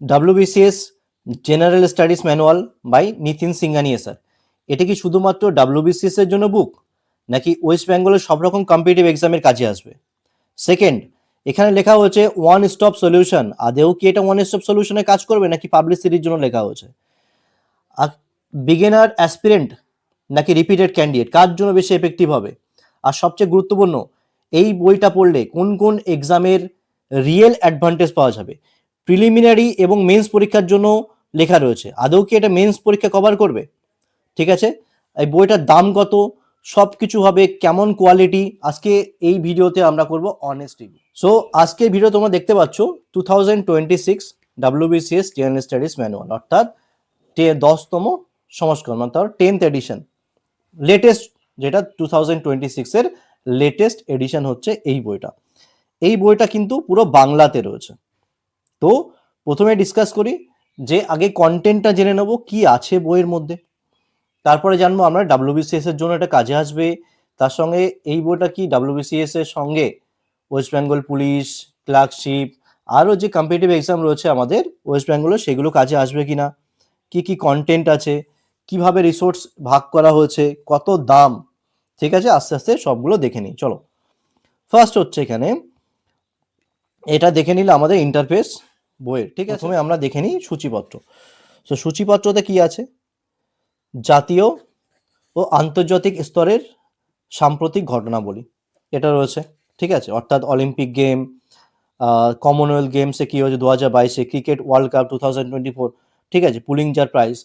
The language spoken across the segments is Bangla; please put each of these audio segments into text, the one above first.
WBCS general studies manual by Nitin Singhania sir এটা কি শুধুমাত্র ডাব্লিউবিসিএস এর জন্য বুক নাকি ওয়েস্ট বেঙ্গলের সব রকম কম্পিটিটিভ এক্সামের কাজে আসবে? সেকেন্ড এখানে লেখা হয়েছে ওয়ান স্টপ সলিউশন আদেও কি এটা ওয়ান স্টপ সলিউশনে কাজ করবে নাকি পাবলিসিটির জন্য লেখা হয়েছে? আর বিগিনার অ্যাসপিরেন্ট নাকি রিপিটেড ক্যান্ডিডেট কার জন্য বেশি এফেক্টিভ হবে? আর সবচেয়ে গুরুত্বপূর্ণ, এই বইটা পড়লে কোন কোন এক্সামের রিয়েল অ্যাডভান্টেজ পাওয়া যাবে? প্রিলিমিনারি এবং মেন্স পরীক্ষার জন্য লেখা রয়েছে। আদৌ কি এটা মেন্স পরীক্ষা কভার করবে? ঠিক আছে? এই বইটার দাম কত? সব কিছু হবে কেমন কোয়ালিটি আজকে এই ভিডিওতে আমরা করব অনেস্ট রিভিউ সো আজকে ভিডিও তোমরা দেখতে পাচ্ছ two thousand twenty six WBCS TN studies manual অর্থাৎ দশতম সংস্করণ, অর্থাৎ টেন্থ এডিশন লেটেস্ট যেটা টু থাউজেন্ড টোয়েন্টি সিক্সের লেটেস্ট এডিশন হচ্ছে এই বইটা। এই বইটা কিন্তু পুরো বাংলাতে রয়েছে। তো প্রথমে ডিসকাস করি যে আগে কন্টেন্টটা জেনে নেব, কি আছে বইয়ের মধ্যে। তারপরে জানব আমরা ডাব্লিউবিসিএস এর জন্য এটা কাজে আসবে। তার সঙ্গে এই বইটা কি ডাব্লিউবিসিএস এর সঙ্গে ওয়েস্ট বেঙ্গল পুলিশ ক্লার্কশিপ আরও যে কম্পিটিটিভ এক্সাম রয়েছে আমাদের ওয়েস্ট বেঙ্গলের সেগুলো কাজে আসবে কিনা, কি কি কন্টেন্ট আছে, কীভাবে রিসোর্স ভাগ করা হয়েছে, কত দাম, ঠিক আছে? আস্তে আস্তে সবগুলো দেখে নিই, চলো। ফার্স্ট হচ্ছে এখানে, এটা দেখে নিলে আমাদের ইন্টারফেস বইয়ের। ঠিক আছে? আমরা দেখে নিই সূচিপত্র। তো সূচিপত্রতে কি আছে? জাতীয় ও আন্তর্জাতিক স্তরের সাম্প্রতিক ঘটনাবলী। এটা রয়েছে। ঠিক আছে? অর্থাৎ অলিম্পিক গেম কমনওয়েলথ গেমসে কী হয়েছে দু হাজার বাইশে, cricket world cup two thousand twenty four. ঠিক আছে? পুলিং যার প্রাইজ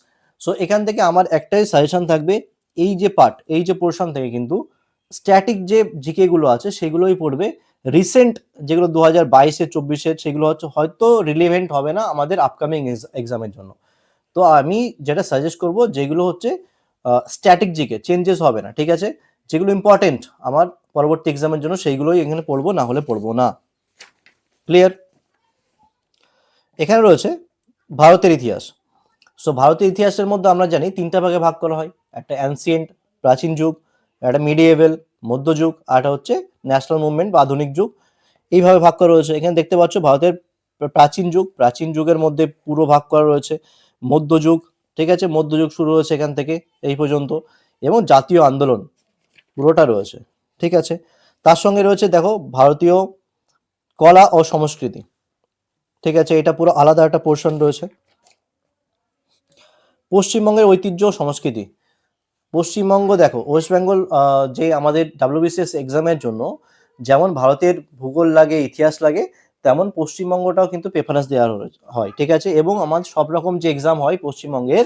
সো এখান থেকে আমার একটাই সাজেশন থাকবে, এই যে পার্ট এই যে পোর্শন থেকে কিন্তু স্ট্যাটিক যে জিকেগুলো আছে, সেগুলোই পড়বে। রিসেন্ট যেগুলো দু হাজার বাইশে চব্বিশের সেগুলো হচ্ছে হয়তো রিলেভেন্ট হবে না আমাদের আপকামিং এক্সামের জন্য। তো আমি যেটা সাজেস্ট করব, যেগুলো হচ্ছে স্ট্যাটিক জিকে চেঞ্জেস হবে না, ঠিক আছে? যেগুলো ইম্পর্টেন্ট আমার পরবর্তী এক্সামের জন্য, সেইগুলোই এখানে পড়ব, না হলে পড়ব না। ক্লিয়ার এখানে রয়েছে ভারতের ইতিহাস। সো ভারতের ইতিহাসের মধ্যে আমরা জানি তিনটা ভাগে ভাগ করা হয়। একটা অ্যানসিয়েন্ট প্রাচীন যুগ, একটা মিডিয়েভেল মধ্যযুগ আর একটা হচ্ছে ন্যাশনাল মুভমেন্ট বা আধুনিক যুগ। এইভাবে ভাগ করা রয়েছে। এখানে দেখতে পাচ্ছ ভারতের প্রাচীন যুগ। প্রাচীন যুগের মধ্যে পুরো ভাগ করা রয়েছে। মধ্যযুগ ঠিক আছে? মধ্যযুগ শুরু হয়েছে এখান থেকে এই পর্যন্ত। এবং জাতীয় আন্দোলন পুরোটা রয়েছে, ঠিক আছে? তার সঙ্গে রয়েছে, দেখো, ভারতীয় কলা ও সংস্কৃতি, ঠিক আছে? এটা পুরো আলাদা একটা পোর্শন রয়েছে। পশ্চিমবঙ্গের ঐতিহ্য সংস্কৃতি পশ্চিমবঙ্গ দেখো ওয়েস্ট বেঙ্গল যে আমাদের ডাব্লিউবিসিএস এক্সামের জন্য যেমন ভারতের ভূগোল লাগে, ইতিহাস লাগে, তেমন পশ্চিমবঙ্গটাও কিন্তু প্রেফারেন্স দেওয়া হয় ঠিক আছে? এবং আমার সব রকম যে এক্সাম হয় পশ্চিমবঙ্গের,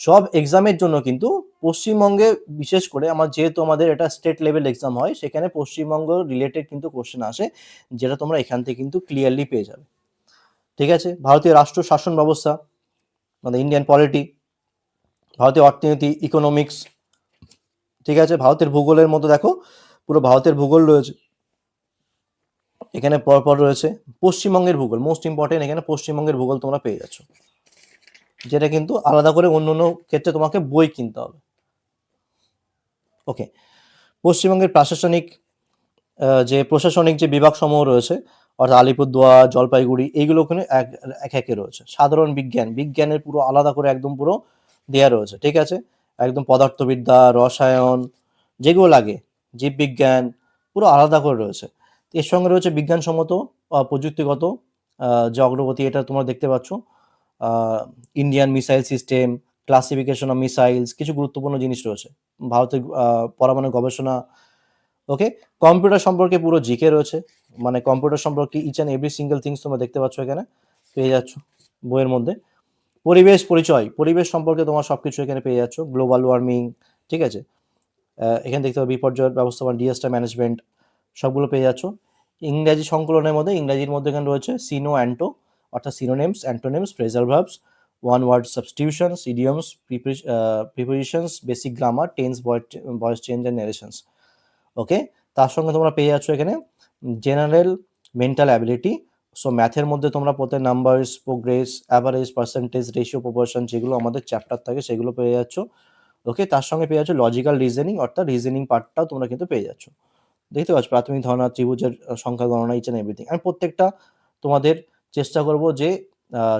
সব এক্সামের জন্য কিন্তু পশ্চিমবঙ্গে বিশেষ করে আমার যেহেতু আমাদের এটা স্টেট লেভেল এক্সাম হয়, সেখানে পশ্চিমবঙ্গ রিলেটেড কিন্তু কোশ্চেন আসে, যেটা তোমরা এখান থেকে কিন্তু ক্লিয়ারলি পেয়ে যাবে, ঠিক আছে? ভারতীয় রাষ্ট্র শাসন ব্যবস্থা মানে ইন্ডিয়ান পলিটি ভারতীয় অর্থনীতি ইকোনমিক্স ঠিক আছে? ভারতের ভূগোলের মতো দেখো, পুরো ভারতের ভূগোল রয়েছে। এখানে পরপর রয়েছে পশ্চিমবঙ্গের ভূগোল মোস্ট ইম্পর্টেন্ট এখানে পশ্চিমবঙ্গের ভূগোল তোমরা পেয়ে যাচ্ছ। যেটা কিন্তু আলাদা করে অন্য অন্য ক্ষেত্রে তোমাকে বই কিনতে হবে। ওকে পশ্চিমবঙ্গের প্রশাসনিক যে প্রশাসনিক যে বিভাগ সমূহ রয়েছে, অর্থাৎ আলিপুরদুয়ার, জলপাইগুড়ি, এইগুলো ওখানে এক এক রয়েছে। সাধারণ বিজ্ঞান, বিজ্ঞানের পুরো আলাদা করে একদম পুরো দেওয়া রয়েছে। ঠিক আছে? একদম পদার্থবিদ্যা, রসায়ন, যেগুলো লাগে, জীববিজ্ঞান, পুরো আলাদা করে রয়েছে। এর সঙ্গে রয়েছে বিজ্ঞানসম্মত প্রযুক্তিগত যে অগ্রগতি এটা তোমরা দেখতে পাচ্ছ। Indian missile system classification of missiles কিছু গুরুত্বপূর্ণ জিনিস রয়েছে। ভারতের পরমাণু গবেষণা, ওকে? কম্পিউটার সম্পর্কে পুরো জিকে রয়েছে। মানে কম্পিউটার সম্পর্কে each and every single things তোমরা দেখতে পাচ্ছ এখানে, পেয়ে যাচ্ছ বইয়ের মধ্যে। পরিবেশ পরিচয়, পরিবেশ সম্পর্কে তোমার সব কিছু এখানে পেয়ে যাচ্ছ গ্লোবাল ওয়ার্মিং ঠিক আছে? এখানে দেখতে পাবে বিপর্যয় ব্যবস্থাপনা ডিএসটা ম্যানেজমেন্ট সবগুলো পেয়ে যাচ্ছ। ইংরাজি সংকলনের মধ্যে, ইংরাজির মধ্যে এখানে রয়েছে সিনো অ্যান্টো অর্থাৎ synonyms antonyms phrasal verbs one word substitutions idioms prepositions basic grammar tense voice change and narrations okay তার সঙ্গে তোমরা পেয়ে যাচ্ছ এখানে জেনারেল মেন্টাল অ্যাবিলিটি সো ম্যাথের মধ্যে তোমরা প্রত্যেক numbers progress average percentage ratio proportion যেগুলো আমাদের চ্যাপ্টার থাকে সেগুলো পেয়ে যাচ্ছ। ওকে তার সঙ্গে পেয়ে যাচ্ছ লজিক্যাল রিজনিং অর্থাৎ রিজনিং পার্টটাও তোমরা কিন্তু পেয়ে যাচ্ছ। দেখতে পাচ্ছ? প্রাথমিক ধারণা, ত্রিভুজের সংখ্যা গণনা ইচ এভরিথিং আমি প্রত্যেকটা তোমাদের চেষ্টা করব যে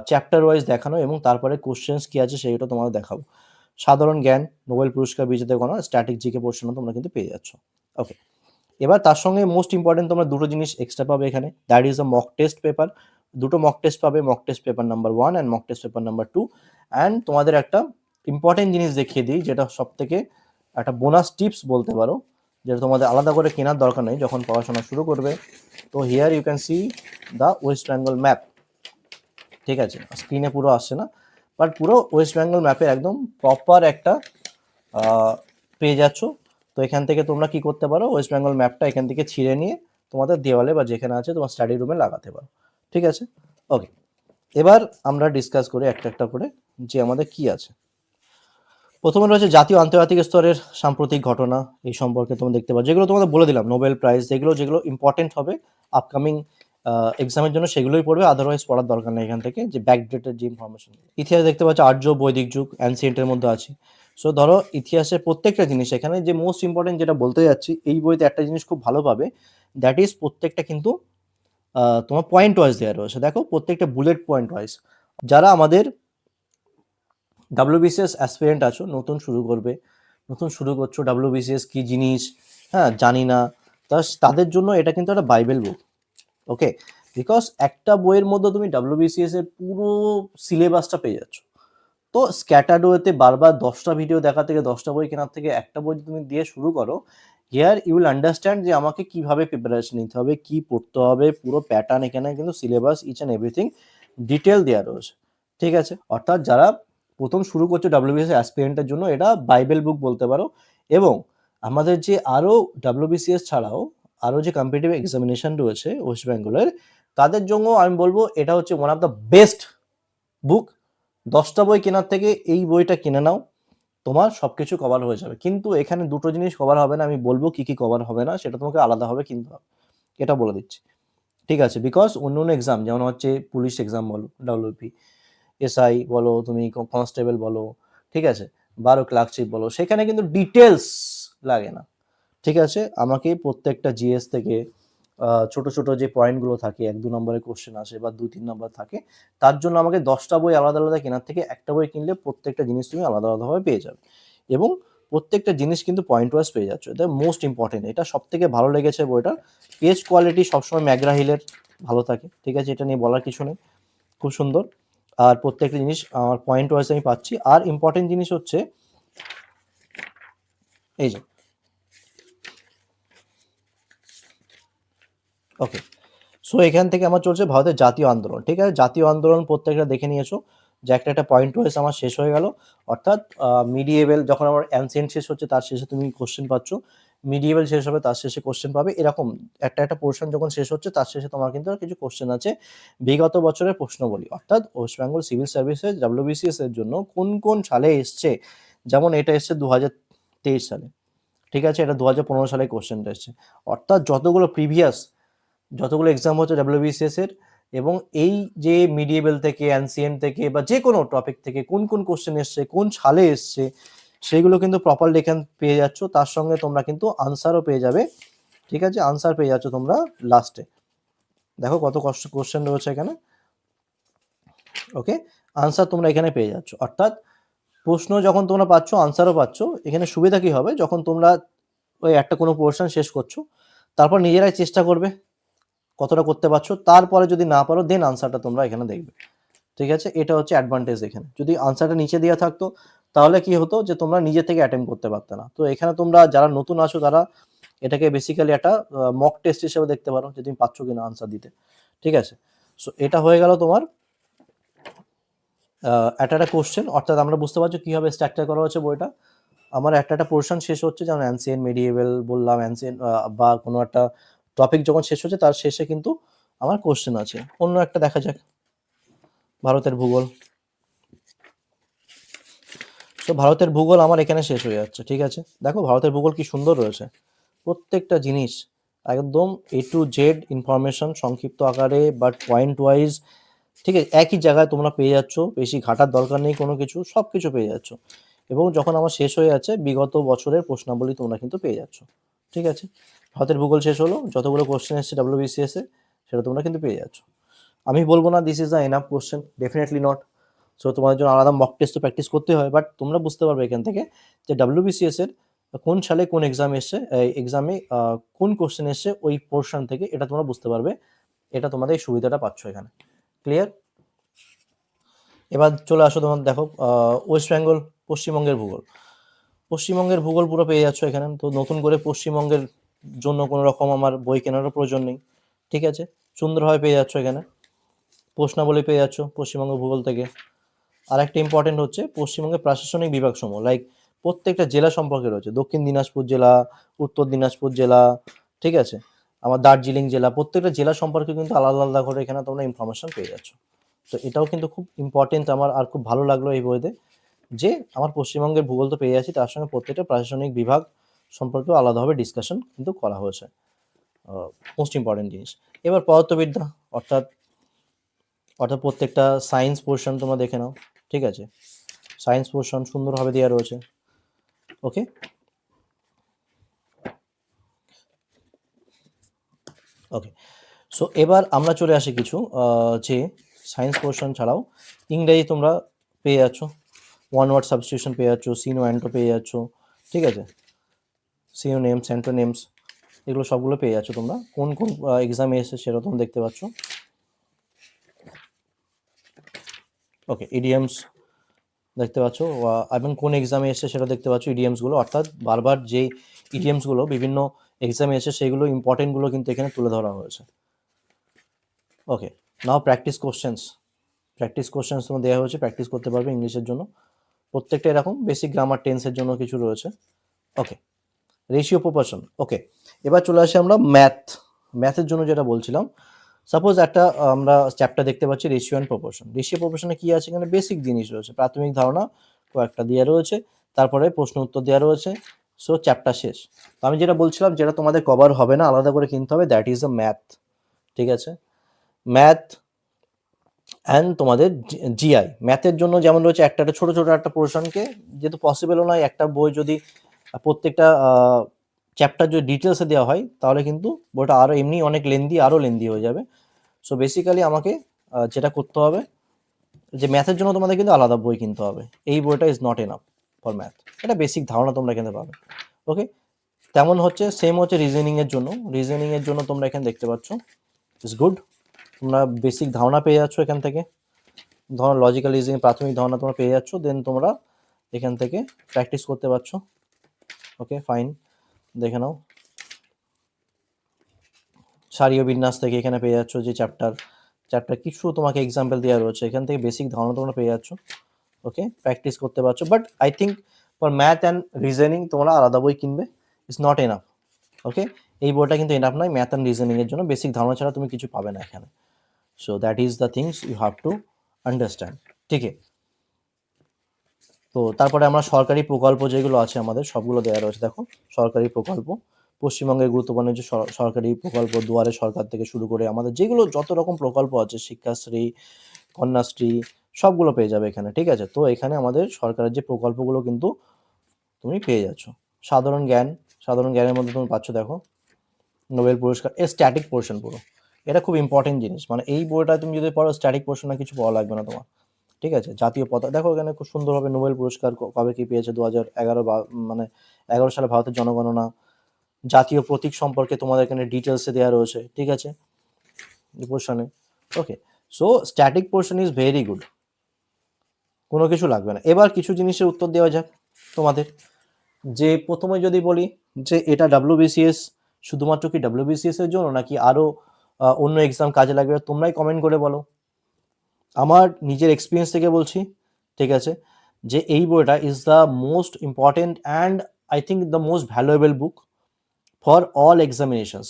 চ্যাপ্টার ওয়াইজ দেখানো এবং তারপরে কোশ্চেন্স কী আছে সেইটা তোমাদের দেখাবো। সাধারণ জ্ঞান, নোবেল পুরস্কার বিজেতা গণনা স্ট্যাটিক জিকে পোর্শনও তোমরা কিন্তু পেয়ে যাচ্ছ। ওকে এবার তার সঙ্গে মোস্ট ইম্পর্টেন্ট তোমরা দুটো জিনিস এক্সট্রা পাবে এখানে। That is a mock test paper দুটো মক টেস্ট পাবে mock test paper number one and mock test paper number two and তোমাদের একটা ইম্পর্টেন্ট জিনিস দেখিয়ে দিই, যেটা সব থেকে একটা বোনাস টিপস বলতে পারো, যেটা তোমাদের আলাদা করে কেনার দরকার নেই, যখন পড়াশোনা শুরু করবে। তো here you can see the West Bengal map ঠিক আছে স্ক্রিনে পুরো আসছে না। বাট পুরো ওয়েস্ট বেঙ্গল ম্যাপের একদম প্রপার একটা পেয়ে যাচ্ছ তো এখান থেকে তোমরা কি করতে পারো? ওয়েস্ট বেঙ্গল ম্যাপটা এখান থেকে ছিঁড়ে নিয়ে তোমাদের দেওয়ালে বা যেখানে আছে তোমার স্টাডি রুমে লাগাতে পারো। ঠিক আছে? ওকে এবার আমরা ডিসকাস করি একটা একটা করে যে আমাদের কি আছে। প্রথমে রয়েছে জাতীয় আন্তর্জাতিক স্তরের সাম্প্রতিক ঘটনা এই সম্পর্কে তোমরা দেখতে পাচ্ছ যেগুলো তোমাদের বলে দিলাম নোবেল প্রাইজ যেগুলো যেগুলো ইম্পর্টেন্ট হবে আপকামিং এক্সামের জন্য সেগুলোই পড়বে আদারওয়াইজ পড়ার দরকার নেই এখান থেকে, যে ব্যাকডেটেড যে ইনফরমেশন ইতিহাস দেখতে পাচ্ছ, আর্য বৈদিক যুগ অ্যানসিয়েন্টের মধ্যে আছে। সো ধরো ইতিহাসের প্রত্যেকটা জিনিস, এখানে যে মোস্ট ইম্পর্টেন্ট যেটা বলতে যাচ্ছি, এই বইতে একটা জিনিস খুব ভালো পাবে দ্যাট ইজ প্রত্যেকটা কিন্তু তোমার পয়েন্ট ওয়াইজ দেওয়া রয়েছে। দেখো, প্রত্যেকটা বুলেট পয়েন্ট ওয়াইজ যারা আমাদের ডাব্লিউবিসিএস অ্যাসপিরেন্ট আছো, নতুন শুরু করবে, নতুন শুরু করছ ডাব্লিউবিসিএস কি জিনিস হ্যাঁ জানি না তা তাদের জন্য এটা কিন্তু একটা বাইবেল বুক ওকে বিকজ একটা বইয়ের মধ্যে তুমি ডাব্লিউবিসিএস এর পুরো সিলেবাসটা পেয়ে যাচ্ছ। তো স্ক্যাটার্ড ওয়েতে বারবার দশটা ভিডিও দেখা থেকে দশটা বই কেনার থেকে একটা বই তুমি দিয়ে শুরু করো হিয়ার ইউ উইল আন্ডারস্ট্যান্ড যে আমাকে কীভাবে প্রিপারেশন নিতে হবে, কি পড়তে হবে, পুরো প্যাটার্ন এখানে কিন্তু syllabus each and everything detail দেওয়া রয়েছে। ঠিক আছে? অর্থাৎ যারা প্রথম শুরু করছ ডাব্লিউবিএস অ্যাসপিরেন্টের জন্য এটা বাইবেল বুক বলতে পারো এবং আমাদের যে আরও ডাব্লিউবিসিএস ছাড়াও আরও যে কম্পিটিভ এক্সামিনেশন রয়েছে ওয়েস্ট বেঙ্গলের তাদের জন্য আমি বলব এটা হচ্ছে one of the best book দশটা বই কেনার থেকে এই বইটা কিনে নাও, তোমার সব কিছু কভার হয়ে যাবে। কিন্তু এখানে দুটো জিনিস কভার হবে না, আমি বলব কি কি কভার হবে না, সেটা তোমাকে আলাদাভাবে কিনতে হবে। এটা বলে দিচ্ছি। ঠিক আছে বিকজ অন্য অন্য এক্সাম যেমন হচ্ছে পুলিশ এক্সাম বলো ডাব্লিউপি এসআই বলো, তুমি কনস্টেবল বলো, ঠিক আছে বারো ক্লার্কশিপ বলো, সেখানে কিন্তু ডিটেলস লাগে না। ঠিক আছে, আমাকে প্রত্যেকটা জিএস থেকে ছোট ছোট যে পয়েন্টগুলো থাকে, এক দু নম্বরের কোশ্চেন আসে বা দু তিন নম্বর থাকে, তার জন্য আমাকে দশটা বই আলাদা আলাদা কেনার থেকে একটা বই কিনলে প্রত্যেকটা জিনিস তুমি আলাদা আলাদাভাবে পেয়ে যাবে। এবং প্রত্যেকটা জিনিস কিন্তু পয়েন্ট ওয়াইজ পেয়ে যাচ্ছ। এটা মোস্ট ইম্পর্টেন্ট এটা সব থেকে ভালো লেগেছে বইটার পেজ কোয়ালিটি সবসময় ম্যাগরা হিলের ভালো থাকে, ঠিক আছে? এটা নিয়ে বলার কিছু নেই। খুব সুন্দর। আর প্রত্যেকটা জিনিস আমার পয়েন্ট ওয়াইজ আমি পাচ্ছি। আর ইম্পর্টেন্ট জিনিস হচ্ছে, এই যে ওকে সো এখান থেকে আমার চলছে ভারতের জাতীয় আন্দোলন, ঠিক আছে? জাতীয় আন্দোলন প্রত্যেকটা দেখে নিয়েছো, যে একটা একটা পয়েন্ট ওয়াইজ আমার শেষ হয়ে গেল। অর্থাৎ মিডিয়েবল যখন আমার অ্যানসিয়েন্ট শেষ হচ্ছে, তার শেষে তুমি কোশ্চেন পাচ্ছ। মিডিয়েবল শেষ হবে, তার শেষে কোশ্চেন পাবে। এরকম একটা একটা পোর্শন যখন শেষ হচ্ছে, তার শেষে তোমার কিন্তু কিছু কোশ্চেন আছে। বিগত বছরের প্রশ্নবলী, অর্থাৎ West Bengal civil services WBCS এর জন্য কোন কোন সালে এসছে? যেমন এটা এসছে দু হাজার তেইশ সালে, ঠিক আছে? এটা দু হাজার পনেরো সালে কোশ্চেনটা এসছে। অর্থাৎ যতগুলো প্রিভিয়াস যতগুলো এক্সাম হচ্ছে ডাব্লিউবিসিএস এর এবং এই যে মিডিয়েবল থেকে অ্যানসিয়েন্ট থেকে বা যে কোনো টপিক থেকে কোন কোন কোশ্চেন এসছে, কোন সালে এসছে, সেগুলো কিন্তু প্রপারলি এখান পেয়ে যাচ্ছ। তার সঙ্গে তোমরা কিন্তু আনসারও পেয়ে যাবে। ঠিক আছে? আনসার পেয়ে যাচ্ছ তোমরা লাস্টে দেখো কত কষ্ট কোশ্চেন রয়েছে এখানে। ওকে আনসার তোমরা এখানে পেয়ে যাচ্ছ। অর্থাৎ প্রশ্ন যখন তোমরা পাচ্ছ আনসারও পাচ্ছ। এখানে সুবিধা কি হবে? যখন তোমরা ওই একটা কোনো পোর্শন শেষ করছ, তারপর নিজেরাই চেষ্টা করবে। কতটা করতে পারছ, তারপরে যদি না পারো দেন আনসারটা তোমরা এখানে দেখবে। ঠিক আছে? এটা হচ্ছে অ্যাডভান্টেজ এখানে। যদি আনসারটা নিচে দেওয়া থাকতো, তাহলে কি হতো যে তোমরা নিজে থেকে অ্যাটেম্প করতে পারতে না। তো এখানে তোমরা যারা নতুন আছো, তারা এটাকে বেসিক্যালি একটা মক টেস্ট হিসেবে দেখতে পারো যে তুমি পাচ্ছ কিনা আনসার দিতে। ঠিক আছে? সো এটা হয়ে গেল তোমার একটা একটা কোশ্চেন অর্থাৎ আমরা বুঝতে পারছ কীভাবে স্ট্রাকচার করা হচ্ছে বইটা। আমার একটা একটা পোর্শন শেষ হচ্ছে, যেমন অ্যানসিয়েন মেডিয়েবল বললাম অ্যানসিয়েন বা কোনো একটা টপিক যখন শেষ হচ্ছে, তার শেষে কিন্তু আমার কোশ্চেন আছে। অন্য একটা দেখা যাক। ভারতের ভূগোল। তো ভারতের ভূগোল আমার এখানে শেষ হয়ে যাচ্ছে, ঠিক আছে? দেখো, ভারতের ভূগোল কি সুন্দর রয়েছে। প্রত্যেকটা জিনিস একদম এ টু জেড ইনফরমেশন সংক্ষিপ্ত আকারে বাট পয়েন্ট ওয়াইজ ঠিক আছে? একই জায়গায় তোমরা পেয়ে যাচ্ছ, বেশি ঘাটার দরকার নেই কোনো কিছু সব কিছু পেয়ে যাচ্ছ। এবং যখন আমার শেষ হয়ে যাচ্ছে, বিগত বছরের প্রশ্নাবলী তোমরা কিন্তু পেয়ে যাচ্ছ, ঠিক আছে? ভারতের ভূগোল শেষ হলো, যতগুলো কোশ্চেন এসছে ডাব্লিউবিসিএস সেটা তোমরা কিন্তু পেয়ে যাচ্ছ। আমি বলব না this is the enough question definitely not so তোমাদের জন্য আলাদা মক টেস্ট তো প্র্যাকটিস করতে হয় বাট তোমরা বুঝতে পারবে এখান থেকে যে ডাব্লিউবিসিএস এর কোন সালে কোন এক্সাম এসছে এক্সামে কোন কোশ্চেন এসছে, ওই পোর্শন থেকে এটা তোমরা বুঝতে পারবে। এটা তোমাদের এই সুবিধাটা পাচ্ছ এখানে। ক্লিয়ার এবার চলে আসো তোমার, দেখো ওয়েস্ট বেঙ্গল পশ্চিমবঙ্গের ভূগোল। পশ্চিমবঙ্গের ভূগোল পুরো পেয়ে যাচ্ছ এখানে, তো নতুন করে পশ্চিমবঙ্গের জন্য কোনো রকম আমার বই কেনারও প্রয়োজন নেই। ঠিক আছে? সুন্দরভাবে পেয়ে যাচ্ছ এখানে। প্রশ্নাবলী পেয়ে যাচ্ছ পশ্চিমবঙ্গ ভূগোল থেকে। আর একটা ইম্পর্টেন্ট হচ্ছে পশ্চিমবঙ্গের প্রশাসনিক বিভাগ সমূহ লাইক প্রত্যেকটা জেলা সম্পর্কে রয়েছে। দক্ষিণ দিনাজপুর জেলা, উত্তর দিনাজপুর জেলা, ঠিক আছে? আমার দার্জিলিং জেলা, প্রত্যেকটা জেলা সম্পর্কে কিন্তু আলাদা আলাদা করে এখানে তোমরা ইনফরমেশন পেয়ে যাচ্ছ। তো এটাও কিন্তু খুব ইম্পর্টেন্ট আমার আর খুব ভালো লাগল এই বইতে। যে আমার পশ্চিমবঙ্গের ভূগোল তো পেয়ে যাচ্ছি, তার সঙ্গে প্রত্যেকটা প্রশাসনিক বিভাগ সম্পর্কেও আলাদাভাবে ডিসকাশন কিন্তু করা হয়েছে মোস্ট ইম্পর্টেন্ট জিনিস। এবার পদার্থবিদ্যা, অর্থাৎ অর্থাৎ প্রত্যেকটা সায়েন্স পোর্শন তোমরা দেখে নাও, ঠিক আছে? সায়েন্স পোর্শন সুন্দরভাবে দেওয়া রয়েছে ওকে ওকে সো এবার আমরা চলে আসি কিছু যে সায়েন্স পোর্শন ছাড়াও ইংরেজি তোমরা পেয়ে যাচ্ছ ওয়ান ওয়ার্ড সাবস্টিটিউশন পেয়ে যাচ্ছ সিনো অ্যান্টো পেয়ে যাচ্ছ, ঠিক আছে? সিও নেমস নেমস এগুলো সবগুলো পেয়ে যাচ্ছ তোমরা। কোন কোন এক্সামে এসে সেটা তোমরা দেখতে পাচ্ছ। ওকে ইডিএমস দেখতে পাচ্ছ। এবং কোন এক্সামে এসে সেটা দেখতে পাচ্ছ ইডিএমসগুলো অর্থাৎ বারবার যেই ইডিএমসগুলো বিভিন্ন এক্সামে এসে সেইগুলো ইম্পর্টেন্টগুলো কিন্তু এখানে তুলে ধরা হয়েছে। Okay now practice questions practice questions তোমার দেওয়া হয়েছে প্র্যাকটিস করতে পারবে ইংলিশের জন্য। প্রত্যেকটা এরকম বেসিক গ্রামার টেন্সের জন্য কিছু রয়েছে। ওকে রেশিও প্রপোর্শন ওকে এবার চলে আসি আমরা ম্যাথ ম্যাথের জন্য যেটা বলছিলাম। সাপোজ একটা, আমরা চ্যাপ্টার দেখতে পাচ্ছি রেশিও অ্যান্ড প্রপোর্শন রেশিও প্রপোর্শনে কি আছে? এখানে বেসিক জিনিস রয়েছে। প্রাথমিক ধারণা কয়েকটা দেওয়া রয়েছে, তারপরে প্রশ্ন উত্তর দেওয়া রয়েছে। সো চ্যাপ্টার শেষ। তো আমি যেটা বলছিলাম, যেটা তোমাদের কভার হবে না, আলাদা করে কিনতে হবে দ্যাট ইজ দ্য ম্যাথ ঠিক আছে? ম্যাথ অ্যান্ড তোমাদের জিআই ম্যাথের জন্য যেমন রয়েছে, একটা একটা ছোটো ছোটো একটা পোর্শনকে যেহেতু পসিবলও নয়, একটা বই যদি প্রত্যেকটা চ্যাপ্টার যদি ডিটেলসে দেওয়া হয়, তাহলে কিন্তু বইটা আরও এমনি অনেক লেন্দি আরও লেন্দি হয়ে যাবে। সো বেসিক্যালি আমাকে যেটা করতে হবে, যে ম্যাথের জন্য তোমাদের কিন্তু আলাদা বই কিনতে হবে। এই বইটা is not enough for math এটা বেসিক ধারণা তোমরা এখানে পাবে। ওকে তেমন হচ্ছে সেম হচ্ছে রিজনিংয়ের জন্য। রিজনিংয়ের জন্য তোমরা এখানে দেখতে পাচ্ছ ইজ গুড তোমরা বেসিক ধারণা পেয়ে যাচ্ছ এখান থেকে। ধরো লজিক্যাল রিজনিং প্রাথমিক ধারণা তোমরা পেয়ে যাচ্ছ। দেন তোমরা এখান থেকে প্র্যাকটিস করতে পারছ। ওকে ফাইন দেখে নাও। সারীয় বিন্যাস থেকে এখানে পেয়ে যাচ্ছ যে চ্যাপ্টার চ্যাপ্টার কিছু তোমাকে এক্সাম্পল দেওয়া রয়েছে। এখান থেকে বেসিক ধারণা তোমরা পেয়ে যাচ্ছ। ওকে প্র্যাকটিস করতে পারছ। But I think for math and reasoning তোমরা আলাদা বই কিনবে। ইটস নট এনাফ ওকে এই বইটা কিন্তু এনাফ নয়। ম্যাথ অ্যান্ড রিজনিং এর জন্য বেসিক ধারণা ছাড়া তুমি কিছু পাবে না এখানে। So that is the things you have to understand ঠিক আছে তো তারপরে আমরা সরকারি প্রকল্প যেগুলো আছে আমাদের, সবগুলো দেওয়া রয়েছে। দেখো, সরকারি প্রকল্প। পশ্চিমবঙ্গের গুরুত্বপূর্ণ যে সর- সরকারি প্রকল্প দুয়ারে সরকার থেকে শুরু করে আমাদের যেগুলো যত রকম প্রকল্প আছে, শিক্ষাশ্রী, কন্যাশ্রী, সবগুলো পেয়ে যাবে এখানে, ঠিক আছে? তো এখানে আমাদের সরকারের যে প্রকল্পগুলো কিন্তু তুমি পেয়ে যাচ্ছ। সাধারণ জ্ঞান, সাধারণ জ্ঞানের মধ্যে তুমি পাচ্ছ, দেখো, নোবেল পুরস্কার, এ স্ট্যাটিক পোর্শন পুরো। এটা খুব ইম্পর্টেন্ট জিনিস। মানে এই বইটা তুমি যদি পড়ো স্ট্যাটিক পোর্শন না কিছু পড়া লাগবে না তোমার। ঠিক আছে? জাতীয় পতাকা দেখো এখানে খুব সুন্দরভাবে নোবেল পুরস্কার কবে কি পেয়েছে? দু হাজার এগারো মানে এগারো সালে ভারতের জনগণনা। জাতীয় প্রতীক সম্পর্কে তোমাদের এখানে ডিটেলসে দেওয়া রয়েছে, ঠিক আছে? পোর্শনে okay so static portion is very good কোনো কিছু লাগবে না। এবার কিছু জিনিসের উত্তর দেওয়া যাক তোমাদের। যে প্রথমে যদি বলি যে এটা ডাব্লিউবিসিএস শুধুমাত্র কি ডাব্লিউবিসিএস এর জন্য নাকি আরও অন্য এক্সাম কাজে লাগবে? তোমরাই কমেন্ট করে বলো। আমার নিজের এক্সপিরিয়েন্স থেকে বলছি ঠিক আছে? যে এই বইটা is the most important and I think the most valuable book for all examinations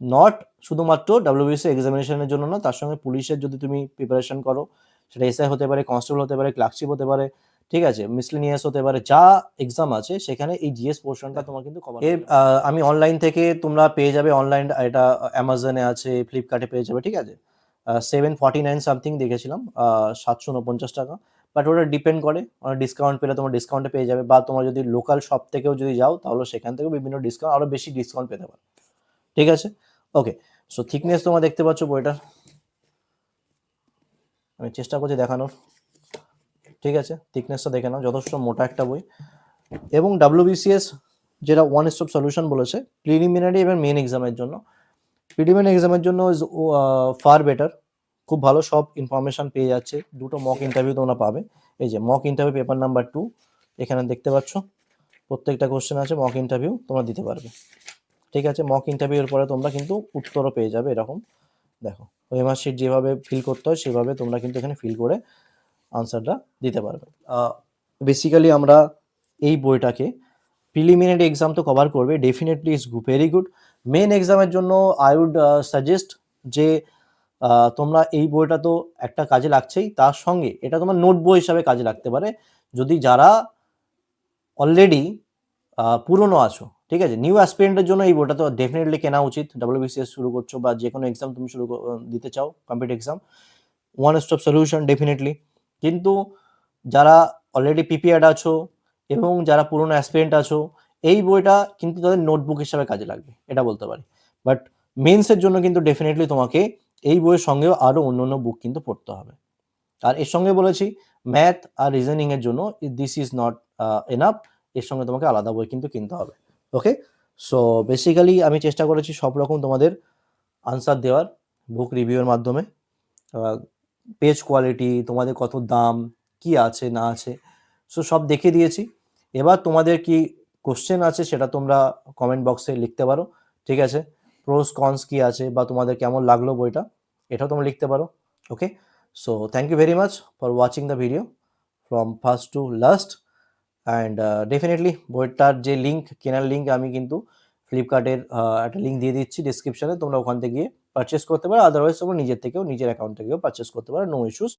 not শুধুমাত্র ডাব্লিউবিসি এক্সামিনেশনের জন্য না তার সঙ্গে পুলিশের যদি তুমি প্রিপারেশন করো সেটা এসআই হতে পারে কনস্টেবল হতে পারে ক্লার্কশিপ হতে পারে ঠিক আছে? মিসলিনিয়াস হতে পারে যা এক্সাম আছে সেখানে এই জিএস পোর্শনটা তোমার কিন্তু কভার এর আমি অনলাইন থেকে তোমরা পেয়ে যাবে অনলাইন এটা অ্যামাজনে আছে ফ্লিপকার্টে পেয়ে যাবে ঠিক আছে? সেভেন ফর্টি নাইন সামথিং দেখেছিলাম সাতশো উনপঞ্চাশ টাকা। বাট ওটা ডিপেন্ড করে ডিসকাউন্ট পেলে তোমার ডিসকাউন্টে পেয়ে যাবে। বা তোমার যদি লোকাল শপ থেকেও যদি যাও, তাহলে সেখান থেকেও বিভিন্ন ডিসকাউন্ট আরও বেশি ডিসকাউন্ট পেতে পারো। ঠিক আছে? ওকে সো থিকনেস তোমরা দেখতে পাচ্ছ বইটার আমি চেষ্টা করছি দেখানোর। ঠিক আছে? থিকনেসটা দেখে নাও, যথেষ্ট মোটা একটা বই। এবং ডাব্লিউবিসিএস যেটা ওয়ান স্টপ সলিউশন বলেছে প্রিলিমিনারি এবং মেন এক্সামের জন্য। প্রিলিমিনারি এক্সামের জন্য ইজ ফার বেটার খুব ভালো, সব ইনফরমেশন পেয়ে যাচ্ছে। দুটো মক ইন্টারভিউ তোমরা পাবে। এই যে mock interview paper number two এখানে দেখতে পাচ্ছ। প্রত্যেকটা কোশ্চেন আছে মক ইন্টারভিউ তোমরা দিতে পারবে। ঠিক আছে মক ইন্টারভিউর পরে তোমরা কিন্তু উত্তরও পেয়ে যাবে এরকম। দেখো ওয়েমার যেভাবে ফিল করতে হয়, সেভাবে তোমরা কিন্তু এখানে ফিল করে আনসারটা দিতে পারবে। বেসিক্যালি আমরা এই বইটাকে প্রিলিমিনারি এক্সাম তো কভার করবে। Definitely is very good main এক্সামের জন্য আই উড সাজেস্ট যে তোমরা এই বইটা তো একটা কাজে লাগছেই, তার সঙ্গে এটা তোমার নোট বই হিসাবে কাজে লাগতে পারে। যদি যারা অলরেডি পুরনো আছো, ঠিক আছে? নিউ অ্যাসপিরেন্টের জন্য এই বইটা তো ডেফিনেটলি কেনা উচিত। ডাব্লিউবিসিএস শুরু করছ বা যে কোনো এক্সাম তুমি শুরু দিতে চাও competitive exam one stop solution definitely কিন্তু যারা অলরেডি প্রিপেয়ার্ড আছো এবং যারা পুরনো অ্যাসপিরেন্ট আছো এই বইটা কিন্তু তাদের নোটবুক হিসাবে কাজে লাগবে, এটা বলতে পারি। বাট মেন্সের জন্য কিন্তু ডেফিনেটলি তোমাকে এই বইয়ের সঙ্গেও আরও অন্য অন্য বুক কিন্তু পড়তে হবে। আর এর সঙ্গে বলেছি ম্যাথ আর রিজনিং এর জন্য দিস ইজ নট এনাফ এর সঙ্গে তোমাকে আলাদা বই কিন্তু কিনতে হবে। ওকে সো বেসিক্যালি আমি চেষ্টা করেছি সব রকম তোমাদের আনসার দেওয়ার বুক রিভিউয়ের মাধ্যমে। পেজ কোয়ালিটি তোমাদের কত দাম, কি আছে, না আছে সো সব দেখে দিয়েছি। এবার তোমাদের কি কোশ্চেন আছে, সেটা তোমরা কমেন্ট বক্সে লিখতে পারো। ঠিক আছে? প্রোস কনস কি আছে বা তোমাদের কেমন লাগল বইটা, এটাও তোমরা লিখতে পারো। Okay so thank you very much for watching the video from first to last and definitely বইটার যে লিঙ্ক কেনার লিঙ্ক আমি কিন্তু ফ্লিপকার্টের একটা লিঙ্ক দিয়ে দিচ্ছি ডিসক্রিপশনে তোমরা ওখান থেকে গিয়ে পারচেস করতে পারো। আদারওয়াইজ তোমরা নিজের থেকেও, নিজের অ্যাকাউন্ট থেকেও পারচেস করতে পারো। No issues